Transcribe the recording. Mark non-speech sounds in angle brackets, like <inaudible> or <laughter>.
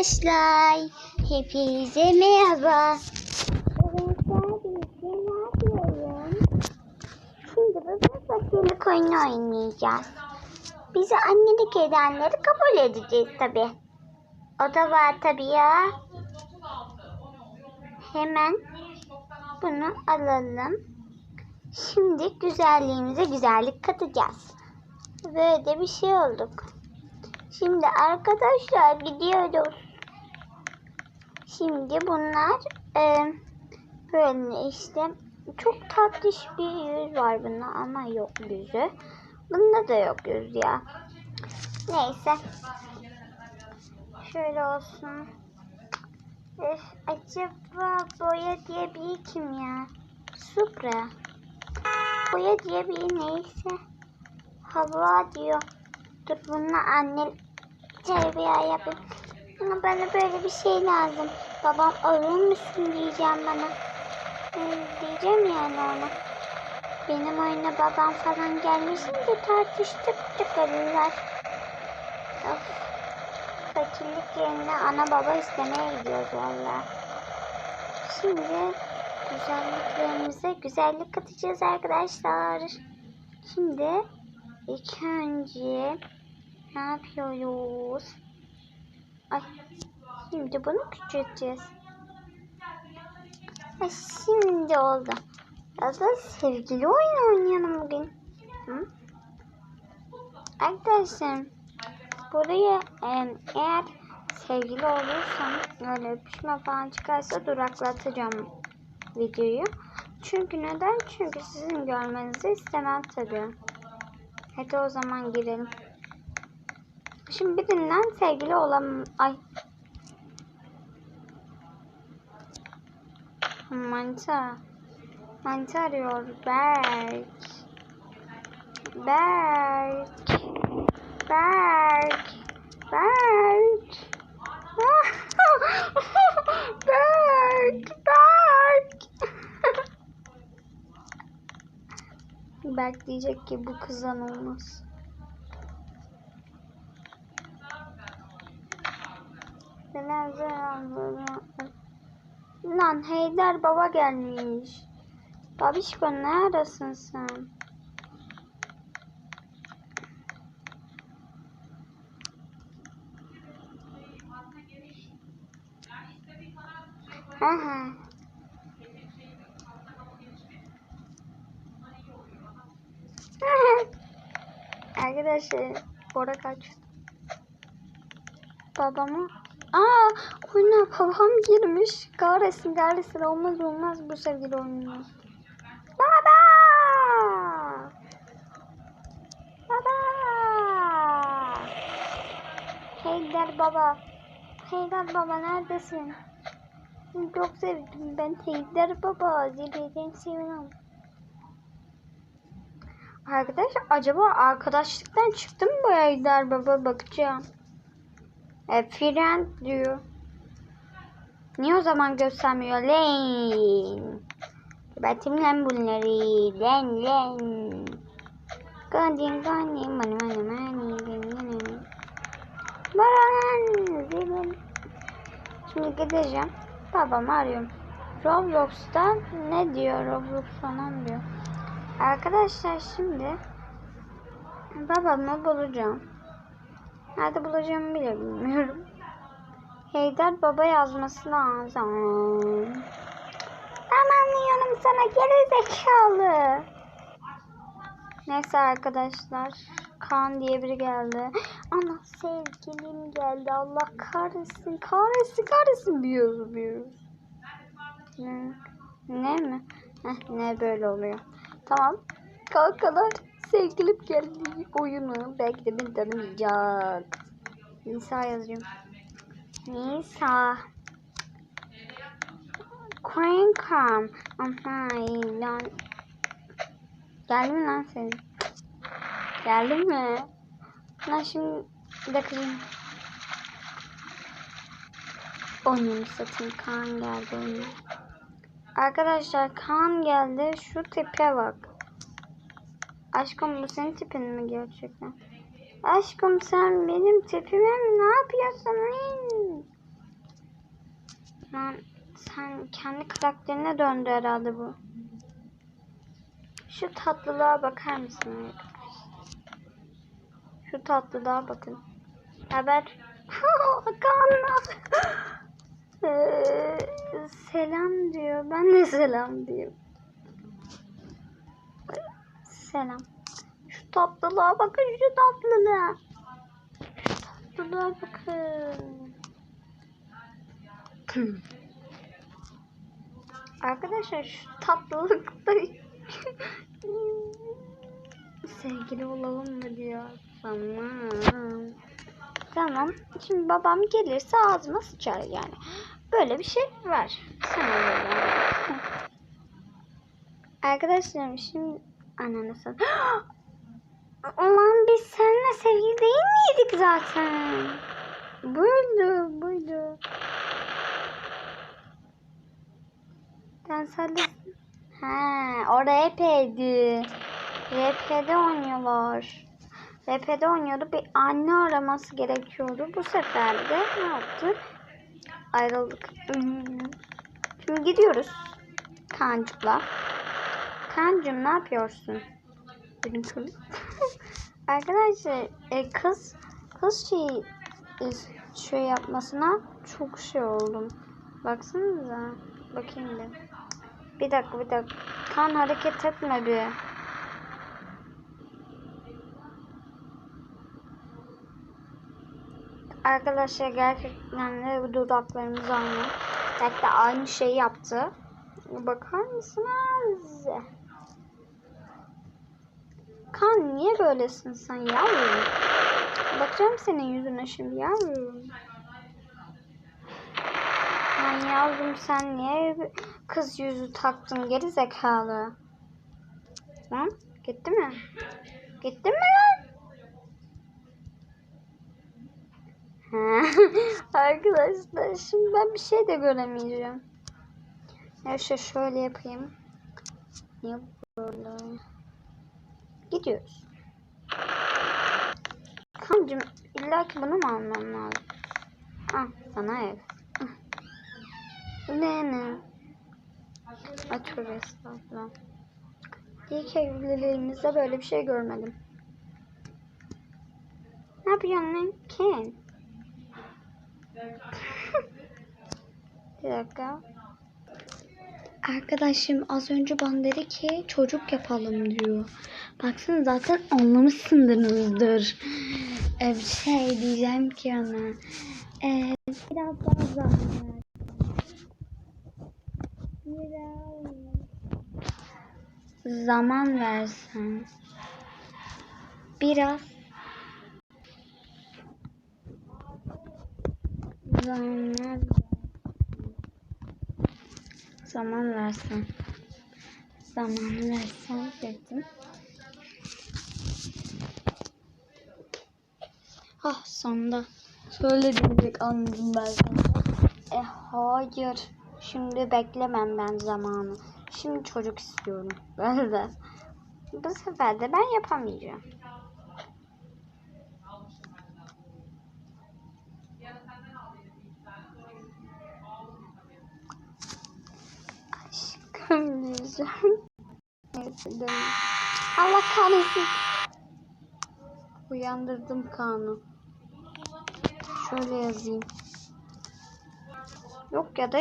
Arkadaşlar hepinize merhaba. Bugün sadece ne yapıyorum? Şimdi bugün fakirlik oyunu oynayacağız. Bizi annelik edenleri kabul edeceğiz tabi. O da var tabi ya. Hemen bunu alalım. Şimdi güzelliğimize güzellik katacağız. Böyle bir şey olduk. Şimdi arkadaşlar gidiyoruz. Şimdi bunlar e, böyle işte çok tatlış bir yüz var bunda ama yok yüzü. Bunda da yok yüz ya. Neyse. Şöyle olsun. Öf, acaba boya diye bir kim ya? Supra. Boya diye bir neyse. Hava diyor. Dur bununla anne terbiye yapayım. Ama bana böyle bir şey lazım. Babam alır mısın diyeceğim bana. Diyeceğim yani ona. Benim oyuna babam falan gelmesin de tartıştık çıkarırlar. Of. Fakirlik yerine ana baba istemeye gidiyoruz valla. Şimdi güzelliklerimize güzellik katacağız arkadaşlar. Şimdi ilk önce ne yapıyoruz? Ay, şimdi bunu küçülteceğiz. Ha, şimdi oldu. Ya da sevgili oyun oynayalım bugün. Hı? Arkadaşlar buraya e, eğer sevgili olursam öyle öpüşme falan çıkarsa duraklatacağım videoyu. Çünkü neden? Çünkü sizin görmenizi istemem tabii. Hadi o zaman girelim. Şimdi birinden sevgili olam... Ay. Manita. Manita arıyor. Berk. Berk. Berk. Berk. <laughs> Berk. Berk. <laughs> Berk diyecek ki bu kızdan olmaz. Lan Heydar baba gelmiş. Babişko neredesin sen? Aha. <laughs> Arkadaşlar Bora kaçtı. Babamı Aa oyuna babam girmiş. Kahretsin kahretsin olmaz olmaz bu sevgili oyunumuz. Baba! Baba! Heydar baba. Heydar baba neredesin? Çok sevdim ben Heydar baba. Zirveden seviyorum. Arkadaş acaba arkadaşlıktan çıktı mı bu Heydar baba bakacağım. E, friend diyor. Niye o zaman göstermiyor? Lane. Gebertim lan bunları. Len len. Gandin gandin mani mani mani. Baran. Şimdi gideceğim. Babamı arıyorum. Roblox'ta ne diyor? Roblox falan diyor. Arkadaşlar şimdi babamı bulacağım. Nerede bulacağımı bile bilmiyorum. Heydar baba yazması lazım. Ben anlıyorum sana geri zekalı. Neyse arkadaşlar. Kaan diye biri geldi. Ana sevgilim geldi. Allah kahretsin. Kahretsin kahretsin. Büyüyoruz büyüyoruz. Ne? Ne mi? Heh, ne böyle oluyor. Tamam. Kankalar sevgilim geldi oyunu. Belki de beni tanımayacak. Nisa yazıyorum. Nisa. Kankam. Aha lan. Geldi mi lan senin? Geldi mi? Lan şimdi bir dakika. Oyunu satayım. Kaan geldi oyunu. Arkadaşlar Kaan geldi. Şu tipe bak. Aşkım bu senin tipin mi gerçekten? Aşkım sen benim tipime mi ne yapıyorsun? Lan sen kendi karakterine döndü herhalde bu. Şu tatlılığa bakar mısın? Şu tatlılığa bakın. Haber. <laughs> Kaan Ee, selam diyor. Ben de selam diyorum. Selam. Şu tatlılığa bakın şu tatlılığa. Şu tatlılığa bakın. <clears throat> Arkadaşlar şu tatlılıkta <laughs> sevgili olalım mı diyor. Tamam. Tamam. Şimdi babam gelirse ağzıma sıçar yani. Böyle bir şey var. <laughs> Arkadaşlarım şimdi ananı sat. <gasps> Ulan biz seninle sevgili değil miydik zaten? Buydu, buydu. Ben sadece... Ha, o RP'di. RP'de oynuyorlar. RP'de oynuyordu. Bir anne araması gerekiyordu. Bu sefer de ne yaptı? Ayrıldık. Şimdi gidiyoruz. Kancıkla. Kancım ne yapıyorsun? Benim kız. Arkadaşlar e, kız kız şey e, şey yapmasına çok şey oldum. Baksanıza. Bakayım bir. Bir dakika bir dakika. Kan hareket etme bir. Arkadaşlar gerçekten de dudaklarımız aynı. Hatta aynı şeyi yaptı. Bakar mısınız? Kan niye böylesin sen yavrum? Bakacağım senin yüzüne şimdi yavrum. Lan yavrum sen niye kız yüzü taktın geri zekalı? Lan gitti mi? Gitti mi lan? <laughs> Arkadaşlar şimdi ben bir şey de göremeyeceğim. Neyse şöyle yapayım. Niye böyle? Gidiyoruz. Kancım illa ki bunu mu almam lazım? Ah sana ev. Ne ne? Açıyor estağfurullah. İlk evliliğimizde böyle bir şey görmedim. Ne yapıyorsun lan Ken? <laughs> bir dakika. Arkadaşım az önce bana dedi ki çocuk yapalım diyor. Baksana zaten anlamışsındır. Ee, bir şey diyeceğim ki ona. Ee, biraz daha ver. Biraz zaman versen. Biraz zaman. Zaman versen. Zaman versen dedim. Ah sonunda. Söylediğimde anladım ben sana. E hayır. Şimdi beklemem ben zamanı. Şimdi çocuk istiyorum. Ben <laughs> de. Bu sefer de ben yapamayacağım. Diyeceğim. Neyse demeyeyim. Allah kahretsin. Uyandırdım Kaan'ı. Şöyle yazayım. Yok ya da